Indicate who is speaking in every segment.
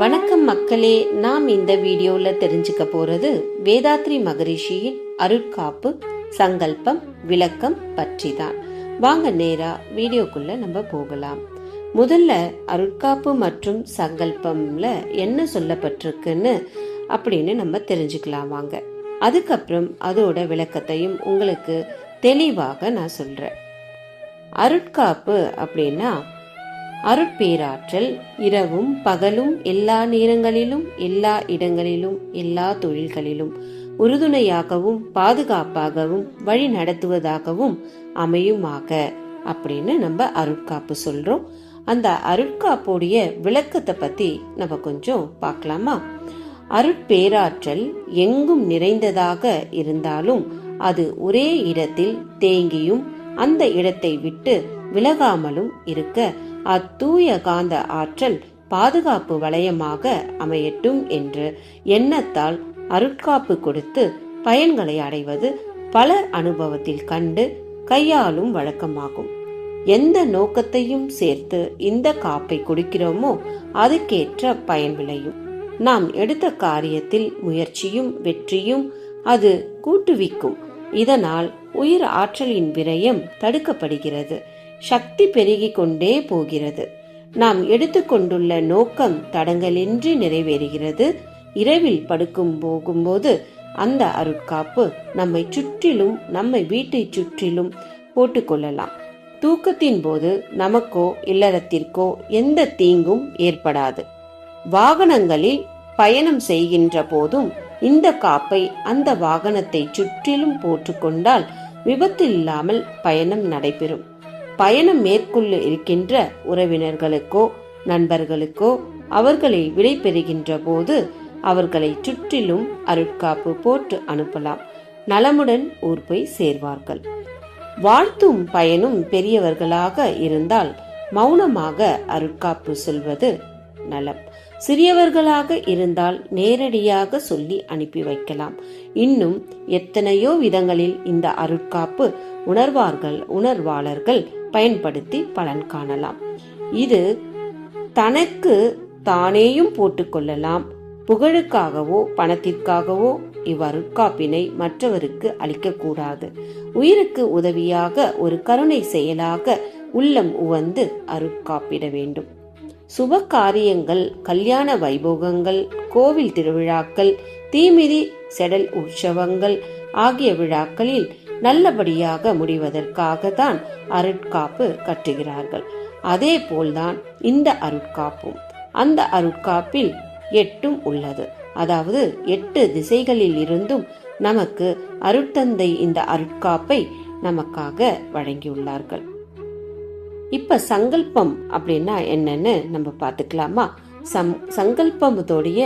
Speaker 1: வணக்கம் மக்களே நாம் இந்த வீடியோவில் தெரிஞ்சுக்க போறது வேதாத்ரி மகரிஷியின் அருட்காப்பு சங்கல்பம் விளக்கம் பற்றி தான் வாங்க நேரா வீடியோக்குள்ள நம்ம போகலாம். முதல்ல அருட்காப்பு மற்றும் சங்கல்பம்ல என்ன சொல்லப்பட்டிருக்குன்னு அப்படின்னு நம்ம தெரிஞ்சுக்கலாம் வாங்க. அதுக்கப்புறம் அதோட விளக்கத்தையும் உங்களுக்கு தெளிவாக நான் சொல்றேன். அருட்காப்பு அப்படின்னா அருட்பேராற்றல் இரவும் பகலும் எல்லா நேரங்களிலும் எல்லா இடங்களிலும் எல்லா தொழில்களிலும் உறுதுணையாகவும் பாதுகாப்பாகவும் வழி நடத்துவதாகவும் அமையுமாக அப்படின்னு நம்ம அருட்காப்பு சொல்றோம். அந்த அருட்காப்புடைய விளக்கத்தை பத்தி நம்ம கொஞ்சம் பார்க்கலாமா? அருட்பேராற்றல் எங்கும் நிறைந்ததாக இருந்தாலும் அது ஒரே இடத்தில் தேங்கியும் அந்த இடத்தை விட்டு விலகாமலும் இருக்க அத்தூய காந்த ஆற்றல் பாதுகாப்பு வளையமாக அமையட்டும் என்று எண்ணத்தால் அருட்காப்பு கொடுத்து பயன்களை அடைவது பல அனுபவத்தில் கண்டு கையாளும் வழக்கமாகும். எந்த நோக்கத்தையும் சேர்த்து இந்த காப்பை கொடுக்கிறோமோ அதுக்கேற்ற பயன் விளையும். நாம் எடுத்த காரியத்தில் முயற்சியும் வெற்றியும் அது கூட்டுவிக்கும். இதனால் உயிர் ஆற்றலின் விரயம் தடுக்கப்படுகிறது. சக்தி பெருகிக் கொண்டே போகிறது. நாம் எடுத்துக்கொண்டுள்ள நோக்கம் தடங்கலின்றி நிறைவேறுகிறது. இரவில் படுக்கும் போகும்போது அந்த அருட்காப்பு நம்மை சுற்றிலும் நம்மை வீட்டை சுற்றிலும் போட்டுக்கொள்ளலாம் தூக்கத்தின் போது நமக்கோ இல்லறத்திற்கோ எந்த தீங்கும் ஏற்படாது. வாகனங்களில் பயணம் செய்கின்ற போதும் இந்த காப்பை அந்த வாகனத்தை சுற்றிலும் போட்டுக்கொண்டால் விபத்து இல்லாமல் பயணம் நடைபெறும். பயணம் மேற்கொள்ள இருக்கின்ற உறவினர்களுக்கோ நண்பர்களுக்கோ அவர்களை விடை பெறுகின்ற போது அவர்களை சுற்றிலும் அருட்காப்பு போட்டு அனுப்பலாம். நலமுடன் ஊர் போய் சேர்வார்கள். வாழ்த்தும் பயனும் பெரியவர்களாக இருந்தால் மௌனமாக அருட்காப்பு சொல்வது நலம். சிறியவர்களாக இருந்தால் நேரடியாக சொல்லி அனுப்பி வைக்கலாம். இன்னும் எத்தனையோ விதங்களில் இந்த அருட்காப்பு உணர்வார்கள் உணர்வாளர்கள் பயன்படுத்தி பலன் காணலாம். இது தனக்கு தானேயும் போட்டுக்கொள்ளலாம் புகழுக்காகவோ பணத்திற்காகவோ இவ்வருட்காப்பினை மற்றவருக்கு அளிக்கக்கூடாது. உயிருக்கு உதவியாக ஒரு கருணை செயலாக உள்ளம் உவந்து அருட்காப்பிட வேண்டும். சுப காரியங்கள் கல்யாண வைபோகங்கள் கோவில் திருவிழாக்கள் தீமிதி செடல் உற்சவங்கள் ஆகிய விழாக்களில் நல்லபடியாக முடிவதற்காக தான் அருட்காப்பு கட்டுகிறார்கள். அதே போல்தான் இந்த அருட்காப்பும். அந்த அருட்காப்பில் எட்டும் உள்ளது. அதாவது எட்டு திசைகளில் இருந்தும் நமக்கு அருட்தந்தை இந்த அருட்காப்பை நமக்காக வழங்கியுள்ளார்கள். இப்ப சங்கல்பம் அப்படின்னா என்னன்னு நம்ம பார்த்துக்கலாமா? சம் சங்கல்பத்தோடைய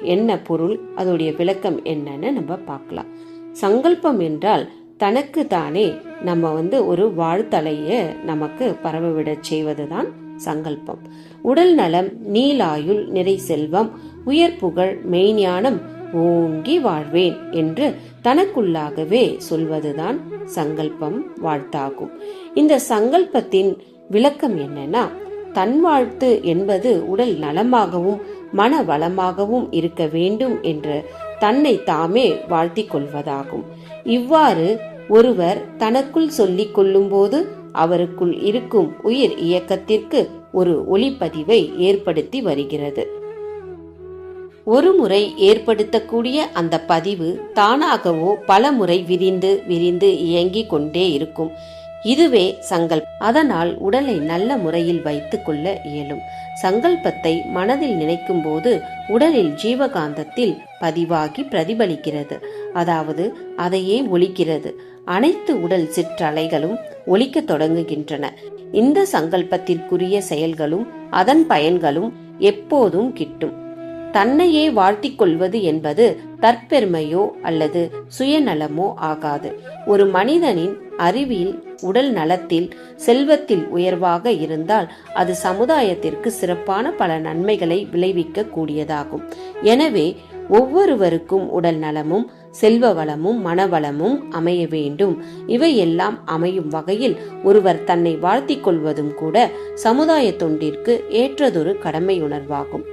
Speaker 1: என்ன பொருள் அதோடைய விளக்கம் என்னன்னு நம்ம பார்க்கலாம். சங்கல்பம் என்றால் தனக்கு தானே நம்ம வந்து ஒரு வாழ்த்தலையை நமக்கு பரவவிடச் செய்வதுதான் சங்கல்பம். உடல் நலம் நீலாயுள் நிறை செல்வம் உயர் புகழ் மெய்ஞானம் ஓங்கி வாழ்வேன் என்று தனக்குள்ளாகவே சொல்வதுதான் சங்கல்பம் வாழ்த்தாகும். இந்த சங்கல்பத்தின் விளக்கம் என்னன்னா தன் வாழ்த்து என்பது உடல் நலமாகவும் மன வளமாகவும் இருக்க வேண்டும் என்று தன்னை தாமே வாழ்த்திக் கொள்வதாகும். இவ்வாறு ஒருவர் தனக்குள் சொல்லிக் கொள்ளும்போது அவருக்குள் இருக்கும் உயிர் இயக்கத்திற்கு ஒரு ஒளிப்பதிவை ஏற்படுத்தி வருகிறது. ஒரு முறை ஏற்படுத்தக்கூடிய அந்த பதிவு தானாகவோ பல முறை விரிந்து விரிந்து இயங்கிக் கொண்டே இருக்கும். இதுவே சங்கல்ப் அதனால் உடலை நல்ல முறையில் வைத்துக் கொள்ள இயலும். சங்கல்பத்தை மனதில் நினைக்கும் போது உடலில் ஜீவகாந்தத்தில் பதிவாகி பிரதிபலிக்கிறது. அதாவது அதையே ஒழிக்கிறது. அனைத்து உடல் சிற்றலைகளும் ஒலிக்க தொடங்குகின்றன. இந்த சங்கல்பத்திற்குரிய செயல்களும் அதன் பயன்களும் எப்போதும் கிட்டும். தன்னையே வாழ்த்திக் கொள்வது என்பது தற்பெருமையோ அல்லது சுயநலமோ ஆகாது. ஒரு மனிதனின் அறிவில் உடல் நலத்தில் செல்வத்தில் உயர்வாக இருந்தால் அது சமுதாயத்திற்கு சிறப்பான பல நன்மைகளை விளைவிக்க கூடியதாகும் எனவே ஒவ்வொருவருக்கும் உடல் நலமும் செல்வ வளமும் மனவளமும் அமைய வேண்டும். இவையெல்லாம் அமையும் வகையில் ஒருவர் தன்னை வாழ்த்திக் கொள்வதும் கூட சமுதாய தொண்டிற்கு ஏற்றதொரு கடமை உணர்வாகும்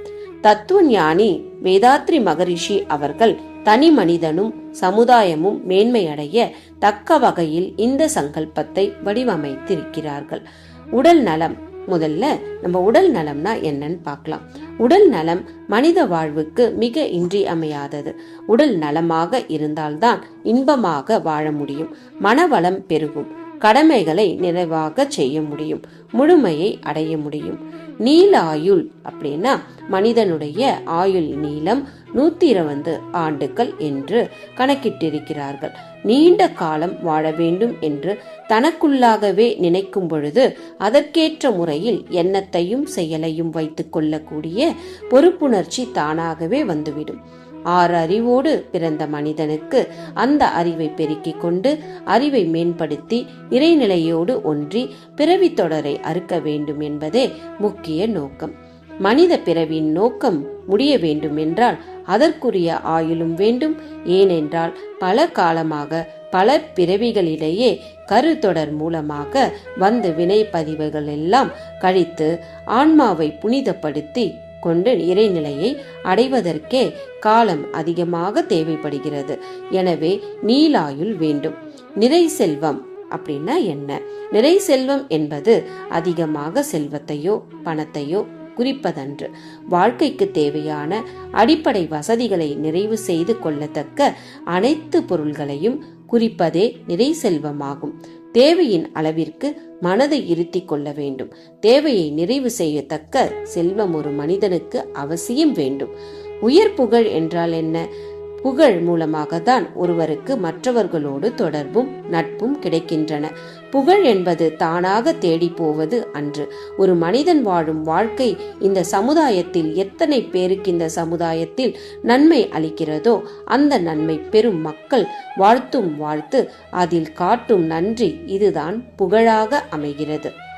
Speaker 1: தத்துவஞானி வேதாத்ரி மகரிஷி அவர்கள் தனி மனிதனும் சமுதாயமும் மேன்மையடைய தக்க வகையில் இந்த சங்கல்பத்தை வடிவமைத்திருக்கிறார்கள். உடல் நலம் முதல்ல நம்ம உடல் நலம்னா என்னன்னு பார்க்கலாம். உடல் நலம் மனித வாழ்வுக்கு மிக இன்றியமையாதது. உடல் நலமாக இருந்தால்தான் இன்பமாக வாழ முடியும். மனவளம் பெருகும். கடமைகளை நிறைவாக செய்ய முடியும் முழுமையை அடைய முடியும். நீல ஆயுள் அப்படின்னா மனிதனுடைய ஆயுள் நீளம் நூத்தி இருபது ஆண்டுகள் என்று கணக்கிட்டிருக்கிறார்கள். நீண்ட காலம் வாழ வேண்டும் என்று தனக்குள்ளாகவே நினைக்கும் பொழுது அதற்கேற்ற முறையில் எண்ணத்தையும் செயலையும் வைத்துக் கொள்ளக்கூடிய பொறுப்புணர்ச்சி தானாகவே வந்துவிடும். ஆறு அறிவோடு பிறந்த மனிதனுக்கு அந்த அறிவை பெருக்கிக் கொண்டு அறிவை மேம்படுத்தி இறைநிலையோடு ஒன்றி பிறவி தொடரை அறுக்க வேண்டும் என்பதே முக்கிய நோக்கம். மனித பிறவியின் நோக்கம் முடிய வேண்டும் என்றால் அதற்குரிய ஆயுளும் வேண்டும். ஏனென்றால் பல காலமாக பல பிறவிகளிடையே கருத்தொடர் மூலமாக வந்த வினை பதிவுகள் எல்லாம் கழித்து ஆன்மாவை புனிதப்படுத்தி கொண்டு இறைநிலையை அடைவதற்கே காலம் அதிகமாக தேவைப்படுகிறது. எனவே நீலாயுள் வேண்டும். நிறை செல்வம் அப்படின்னா என்ன? நிறை செல்வம் என்பது அதிகமாக செல்வத்தையோ பணத்தையோ குறிப்பதன்று. வாழ்க்கைக்கு தேவையான அடிப்படை வசதிகளை நிறைவு செய்து கொள்ளத்தக்க அனைத்து பொருள்களையும் குறிப்பதே நிறை செல்வமாகும். தேவையின் அளவிற்கு மனதை இருத்தி கொள்ள வேண்டும். தேவையை நிறைவு செய்யத்தக்க செல்வம் ஒரு மனிதனுக்கு அவசியம் வேண்டும். உயர் புகழ் என்றால் என்ன? புகழ் மூலமாக தான் ஒருவருக்கு மற்றவர்களோடு தொடர்பும் நட்பும் கிடைக்கின்றன. புகழ் என்பது தானாக தேடி போவது அன்று. ஒரு மனிதன் வாழும் வாழ்க்கை இந்த சமுதாயத்தில் எத்தனை பேருக்கு இந்த சமுதாயத்தில் நன்மை அளிக்கிறதோ அந்த நன்மை பெறும் மக்கள் வாழ்த்தும் வாழ்த்து அதில் காட்டும் நன்றி இதுதான் புகழாக அமைகிறது.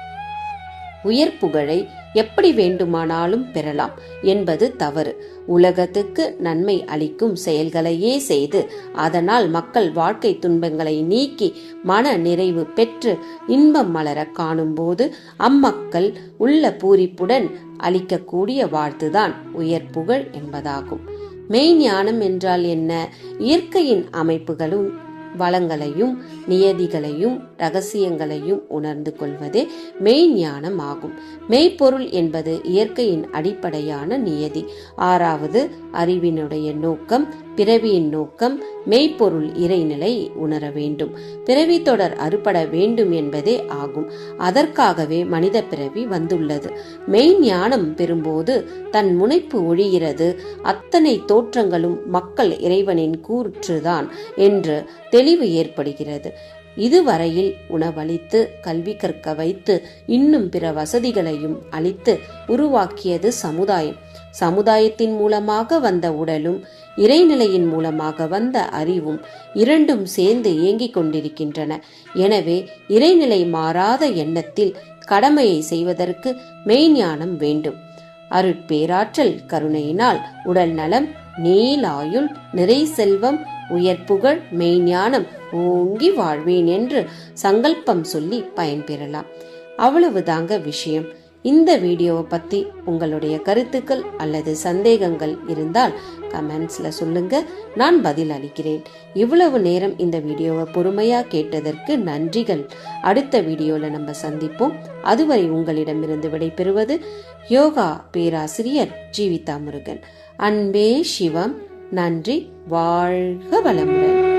Speaker 1: உயர் புகழை எப்படி வேண்டுமானாலும் பெறலாம் என்பது தவறு. உலகத்துக்கு நன்மை அளிக்கும் செயல்களையே செய்து அதனால் மக்கள் வாழ்க்கை துன்பங்களை நீக்கி மன நிறைவு பெற்று இன்பம் மலர காணும்போது அம்மக்கள் உள்ள பூரிப்புடன் அளிக்கக்கூடிய வாழ்த்துதான் உயர் புகழ் என்பதாகும். மெய்ஞானம் என்றால் என்ன? இயற்கையின் அமைப்புகளும் வளங்களையும் நியதிகளையும் ரகசியங்களையும் உணர்ந்து கொள்வதே மெய் ஞானம் ஆகும். மெய்ப்பொருள் என்பது இயற்கையின் அடிப்படையான நியதி. ஆறாவது அறிவினுடைய நோக்கம் பிறவியின் நோக்கம் மெய்ப்பொருள் இறைநிலை உணர வேண்டும். பிறவி தொடர் அறுபட வேண்டும் என்பதே ஆகும். அதற்காகவே மனித பிறவி வந்துள்ளது. மெய் ஞானம் பெறும்போது தன் முனைப்பு ஒழிகிறது. அத்தனை தோற்றங்களும் மக்கள் இறைவனின் கூற்றுதான் என்று தெளிவு ஏற்படுகிறது. இதுவரையில் உணவளித்து கல்வி கற்க வைத்து இன்னும் பிற வசதிகளையும் அளித்து உருவாக்கியது சமுதாயம். சமுதாயத்தின் மூலமாக வந்த உடலும் இறைநிலையின் மூலமாக வந்த அறிவும் இரண்டும் சேர்ந்து இயங்கிக் கொண்டிருக்கின்றன. எனவே இறைநிலை மாறாத எண்ணத்தில் கடமையை செய்வதற்கு மெய்ஞானம் வேண்டும். அருட்பேராற்றல் கருணையினால் உடல் நலம் நீலாயுள் நிறை செல்வம் உயர் புகழ் மெய்ஞானம் ஓங்கி வாழ்வேன் என்று சங்கல்பம் சொல்லி பயன்பெறலாம் அவ்வளவுதாங்க விஷயம். இந்த வீடியோவை பற்றி உங்களுடைய கருத்துக்கள் அல்லது சந்தேகங்கள் இருந்தால் கமெண்ட்ஸில் சொல்லுங்க. நான் பதில் அளிக்கிறேன். இவ்வளவு நேரம் இந்த வீடியோவை பொறுமையாக கேட்டதற்கு நன்றிகள். அடுத்த வீடியோவில் நம்ம சந்திப்போம். அதுவரை உங்களிடமிருந்து விடைபெறுவது யோகா பேராசிரியர் ஜீவிதா முருகன் அன்பே சிவம். நன்றி. வாழ்க வளமுடன்.